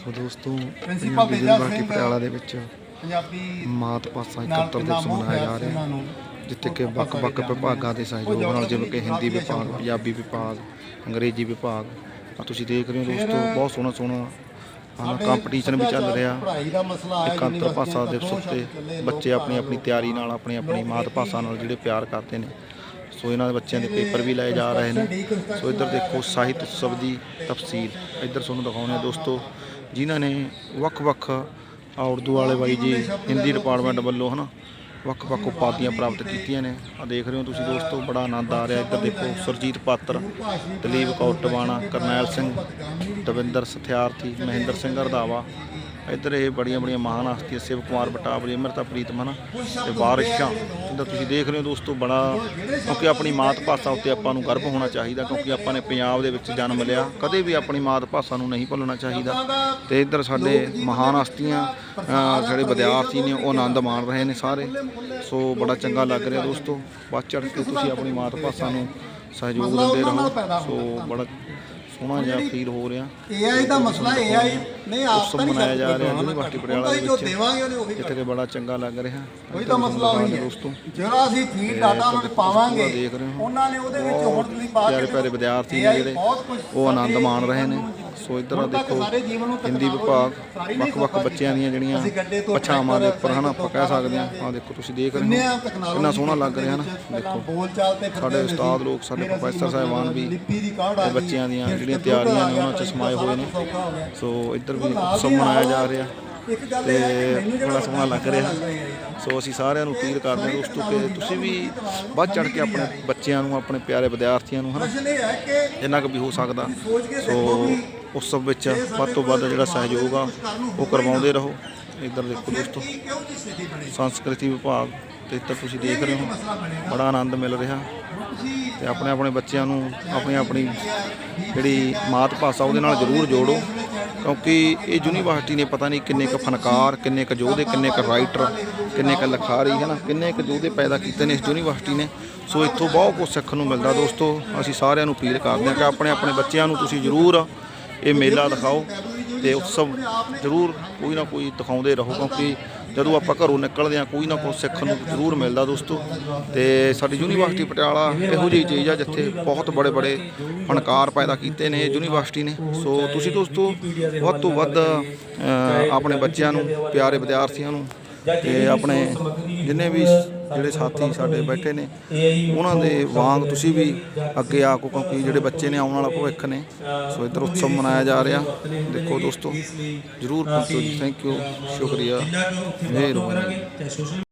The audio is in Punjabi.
ਸੋ ਦੋਸਤੋ ਪ੍ਰਿੰਸੀਪਲ ਤੇਜਾ ਸਿੰਘ ਪਟਿਆਲਾ ਦੇ ਵਿੱਚ ਪੰਜਾਬੀ ਮਾਤ ਨਾਲ ਇਕੱਤਰ ਦਿਵਸ ਮਨਾਇਆ ਜਾ ਰਿਹਾ। ਜਿੱਥੇ ਕਿ ਵੱਖ-ਵੱਖ ਵਿਭਾਗਾਂ ਦੇ ਸਹਿਯੋਗ ਨਾਲ ਜਿਵੇਂ ਕਿ ਹਿੰਦੀ ਵਿਭਾਗ ਪੰਜਾਬੀ ਵਿਭਾਗ ਅੰਗਰੇਜ਼ੀ ਵਿਭਾਗ। ਆ ਤੁਸੀਂ ਦੇਖ ਰਹੇ ਹੋ ਦੋਸਤੋ ਬਹੁਤ ਸੋਹਣਾ ਸੋਹਣਾ ਹਾਂ ਕੰਪੀਟੀਸ਼ਨ ਵੀ ਚੱਲ ਰਿਹਾ। ਪੜ੍ਹਾਈ ਦਾ ਮਸਲਾ ਆਇਆ ਇਕੱਤਰ ਭਾਸ਼ਾ ਯੂਨੀਵਰਸਿਟੀਆਂ ਉੱਤੇ ਬੱਚੇ ਆਪਣੀ ਆਪਣੀ ਤਿਆਰੀ ਨਾਲ ਆਪਣੀ ਆਪਣੀ ਮਾਤ ਭਾਸ਼ਾ ਨਾਲ ਜਿਹੜੇ ਪਿਆਰ ਕਰਦੇ ਨੇ। ਸੋ ਇਹਨਾਂ ਦੇ ਬੱਚਿਆਂ ਦੇ ਪੇਪਰ ਵੀ ਲਏ ਜਾ ਰਹੇ ਨੇ। ਸੋ ਇੱਧਰ ਦੇਖੋ ਸਾਹਿਤ ਉਤਸਵ ਦੀ ਤਫਸੀਲ। ਇੱਧਰ ਤੁਹਾਨੂੰ ਦਿਖਾਉਂਦੇ ਆ ਦੋਸਤੋ। ਜਿਨ੍ਹਾਂ ਨੇ ਵੱਖ-ਵੱਖ ਆ ਉਰਦੂ ਵਾਲੇ ਬਾਈ ਜੀ ਹਿੰਦੀ ਡਿਪਾਰਟਮੈਂਟ ਵੱਲੋਂ ਹਨਾ ਵੱਖ-ਵੱਖ ਉਪਾਧੀਆਂ ਪ੍ਰਾਪਤ ਕੀਤੀਆਂ ਨੇ। ਆ ਦੇਖ ਰਹੇ ਹੋ ਤੁਸੀਂ ਦੋਸਤੋ, ਬੜਾ ਆਨੰਦ ਆ ਰਿਹਾ। ਇੱਧਰ ਦੇਖੋ, ਸੁਰਜੀਤ ਪਾਤਰ, ਦਲੀਪ ਕੌਰ ਟਵਾਣਾ, ਕਰਨੈਲ ਸਿੰਘ, ਦਵਿੰਦਰ ਸਥਿਆਰਥੀ, ਮਹਿੰਦਰ ਸਿੰਘ ਰਧਾਵਾ ਇੱਧਰ ਇਹ ਬੜੀਆਂ ਬੜੀਆਂ ਮਹਾਨ ਹਸਤੀਆਂ, ਸ਼ਿਵ ਕੁਮਾਰ ਬਟਾਵਲੀ, ਅਮਰਤਾ ਪ੍ਰੀਤਮ ਹਨਾ ਤੇ ਬਾਰਿਸ਼ਾਂ। ਇੱਧਰ ਤੁਸੀਂ ਦੇਖ ਰਹੇ ਹੋ ਦੋਸਤੋ, ਬੜਾ, ਕਿਉਂਕਿ ਆਪਣੀ ਮਾਤ ਭਾਸ਼ਾ ਉੱਤੇ ਆਪਾਂ ਨੂੰ ਗਰਵ ਹੋਣਾ ਚਾਹੀਦਾ, ਕਿਉਂਕਿ ਆਪਾਂ ਨੇ ਪੰਜਾਬ ਦੇ ਵਿੱਚ ਜਨਮ ਲਿਆ। ਕਦੇ ਵੀ ਆਪਣੀ ਮਾਤ ਭਾਸ਼ਾ ਨੂੰ ਨਹੀਂ ਭੁੱਲਣਾ ਚਾਹੀਦਾ। ਤੇ ਇੱਧਰ ਸਾਡੇ ਮਹਾਨ ਹਸਤੀਆਂ ਜਿਹੜੇ ਵਿਦਿਆਰਥੀ ਨੇ, ਉਹ ਆਨੰਦ ਮਾਣ ਰਹੇ ਨੇ ਸਾਰੇ। ਸੋ ਬੜਾ ਚੰਗਾ ਲੱਗ ਰਿਹਾ ਦੋਸਤੋ। ਵੱਧ ਚੜ੍ਹ ਕੇ ਤੁਸੀਂ ਆਪਣੀ ਮਾਤ ਭਾਸ਼ਾ ਨੂੰ ਸਹਿਯੋਗ ਦਿੰਦੇ ਰਹੋ। ਸੋ ਬੜਾ ਸੋਹਣਾ ਜਿਹਾ ਫੀਲ ਹੋ ਰਿਹਾ। AI ਦਾ ਮਸਲਾ AI ਨਹੀਂ ਆਪ ਤਾਂ ਨਹੀਂ ਮਨਾਇਆ ਜਾ ਰਿਹਾ ਯੂਨੀਵਰਸਿਟੀ ਪਟਿਆਲਾ ਦੇ ਜੋ ਵਿੱਚ। ਦੇਵਾਂਗੇ ਉਹਨੇ ਉਹੀ ਜਿੱਥੇ ਕਿ ਬੜਾ ਚੰਗਾ ਲੱਗ ਰਿਹਾ। ਉਹੀ ਤਾਂ ਮਸਲਾ ਉਹੀ ਹੈ। ਦੋਸਤੋ। ਜਿਹੜਾ ਅਸੀਂ ਫੀਡ ਡਾਟਾ ਉਹਨਾਂ ਨੂੰ ਪਾਵਾਂਗੇ। ਉਹਨਾਂ ਨੇ ਉਹਦੇ ਵਿੱਚ ਹੁਣ ਤੁਸੀਂ ਪਾ ਪਿਆਰੇ ਪਿਆਰੇ ਵਿਦਿਆਰਥੀ ਨੇ ਜਿਹੜੇ ਉਹ ਆਨੰਦ ਮਾਣ ਰਹੇ ਨੇ। ਸੋ ਇੱਧਰ ਆ ਦੇਖੋ ਹਿੰਦੀ ਵਿਭਾਗ ਵੱਖ-ਵੱਖ ਬੱਚਿਆਂ ਦੀਆਂ ਜਿਹੜੀਆਂ ਪਛਾਵਾਂ ਦੇ ਉੱਪਰ ਹਨਾ ਆਪਾਂ ਕਹਿ ਸਕਦੇ ਹਾਂ। ਆ ਦੇਖੋ ਤੁਸੀਂ ਦੇਖ ਰਹੇ ਹੋ। ਕਿੰਨਾ ਸੋਹਣਾ ਲੱਗ ਰਿਹਾ ਨਾ। ਦੇਖੋ। ਬੋਲ ਚਾਲ ਤੇ ਫਿਰਦੇ ਸਾਡੇ ਉਸਤਾਦ। ਲੋਕ ਸਾਡੇ ਪ੍ਰੋਫੈਸਰ ਸਾਹਿਬਾਨ ਵੀ ਆ। ਬੱਚਿਆਂ ਦੀਆਂ ਜਿਹੜੀਆਂ ਤਿਆਰੀਆਂ ਨੇ ਉਹਨਾਂ 'ਚ ਸਮਾਏ ਹੋਏ ਨੇ। ਸੋ ਇੱਧਰ ਵੀ ਉਤਸਵ ਮਨਾਇਆ ਜਾ ਰਿਹਾ ਇੱਕ ਤੇ ਬੜਾ ਸੋਹਣਾ ਲੱਗ ਰਿਹਾ। ਸੋ ਅਸੀਂ ਸਾਰਿਆਂ ਨੂੰ ਅਪੀਲ ਕਰਦੇ ਹਾਂ ਤੋਂ ਕਿ ਤੁਸੀਂ ਵੀ ਵੱਧ ਚੜ ਕੇ ਆਪਣੇ ਬੱਚਿਆਂ ਨੂੰ, ਆਪਣੇ ਪਿਆਰੇ ਵਿਦਿਆਰਥੀਆਂ ਨੂੰ, ਹਨਾ ਹੈ ਕਿ ਜਿੰਨਾ ਕੁ ਵੀ ਹੋ ਸਕਦਾ। ਸੋ ਦੇਖੋ ਵੀ ਉਤਸਵ ਵਿੱਚ ਵੱਧ ਤੋਂ ਵੱਧ ਜਿਹੜਾ ਸਹਿਯੋਗ ਆ, ਉਹ ਕਰਵਾਉਂਦੇ ਰਹੋ। ਇੱਧਰ ਦੇਖੋ ਦੋਸਤੋ, ਸੰਸਕ੍ਰਿਤੀ ਵਿਭਾਗ ਤੇ ਇੱਧਰ ਤੁਸੀਂ ਦੇਖ ਰਹੇ ਹੋ, ਬੜਾ ਆਨੰਦ ਮਿਲ ਰਿਹਾ। ਤੇ ਆਪਣੇ ਆਪਣੇ ਬੱਚਿਆਂ ਨੂੰ ਆਪਣੀ ਆਪਣੀ ਜਿਹੜੀ ਮਾਤ ਭਾਸ਼ਾ ਉਹਦੇ ਨਾਲ ਜ਼ਰੂਰ ਜੋੜੋ, ਕਿਉਂਕਿ ਇਹ ਯੂਨੀਵਰਸਿਟੀ ਨੇ ਪਤਾ ਨਹੀਂ ਕਿੰਨੇ ਕੁ ਫਨਕਾਰ, ਕਿੰਨੇ ਕੁ ਯੋਧੇ, ਕਿੰਨੇ ਕੁ ਰਾਈਟਰ ਕਿੰਨੇ ਕੁ ਲਿਖਾਰੀ, ਹੈ ਨਾ? ਕਿੰਨੇ ਕੁ ਯੋਧੇ ਪੈਦਾ ਕੀਤੇ ਨੇ ਇਸ ਯੂਨੀਵਰਸਿਟੀ ਨੇ। ਸੋ ਇੱਥੋਂ ਬਹੁਤ ਕੁਝ ਸਿੱਖਣ ਨੂੰ ਮਿਲਦਾ ਦੋਸਤੋ। ਅਸੀਂ ਸਾਰਿਆਂ ਨੂੰ ਅਪੀਲ ਕਰਦੇ ਹਾਂ ਕਿ ਆਪਣੇ ਆਪਣੇ ਬੱਚਿਆਂ ਨੂੰ ਤੁਸੀਂ ਜ਼ਰੂਰ ਇਹ ਮੇਲਾ ਦਿਖਾਓ ਤੇ ਉਤਸਵ ਜ਼ਰੂਰ ਕੋਈ ਨਾ ਕੋਈ ਦਿਖਾਉਂਦੇ ਰਹੋ, ਕਿਉਂਕਿ ਜਦੋਂ ਆਪਾਂ ਘਰੋਂ ਨਿਕਲਦੇ ਆ ਕੋਈ ਨਾ ਕੋਈ ਸਿੱਖਣ ਨੂੰ ਜ਼ਰੂਰ ਮਿਲਦਾ ਦੋਸਤੋ। ਤੇ ਸਾਡੀ ਯੂਨੀਵਰਸਿਟੀ ਪਟਿਆਲਾ ਇਹੋ ਜਿਹੀ ਚੀਜ਼ ਆ ਜਿੱਥੇ ਬਹੁਤ ਬੜੇ ਬੜੇ ਫਨਕਾਰ ਪੈਦਾ ਕੀਤੇ ਨੇ ਯੂਨੀਵਰਸਿਟੀ ਨੇ। ਸੋ ਤੁਸੀਂ ਦੋਸਤੋ, ਵੱਧ ਤੋਂ ਵੱਧ ਆਪਣੇ ਬੱਚਿਆਂ ਨੂੰ, ਪਿਆਰੇ ਵਿਦਿਆਰਥੀਆਂ ਨੂੰ ਤੇ ਆਪਣੇ ਜਿੰਨੇ ਵੀ ਜਿਹੜੇ ਸਾਥੀ ਸਾਡੇ ਬੈਠੇ ਨੇ ਉਹਨਾਂ ਦੇ ਵਾਂਗ ਤੁਸੀਂ ਵੀ ਅੱਗੇ ਆ ਕੋ ਕਿਉਂਕਿ ਜਿਹੜੇ ਬੱਚੇ ਨੇ ਆਉਣ ਵਾਲਾ ਭਵਿੱਖ ਨੇ ਸੋ ਇੱਧਰ ਉਤਸਵ ਮਨਾਇਆ ਜਾ ਰਿਹਾ। ਦੇਖੋ ਦੋਸਤੋ ਜਰੂਰ ਪਹੁੰਚੋ ਥੈਂਕ ਯੂ ਸ਼ੁਕਰੀਆ। ਮਿਹਰਬਾਨੀ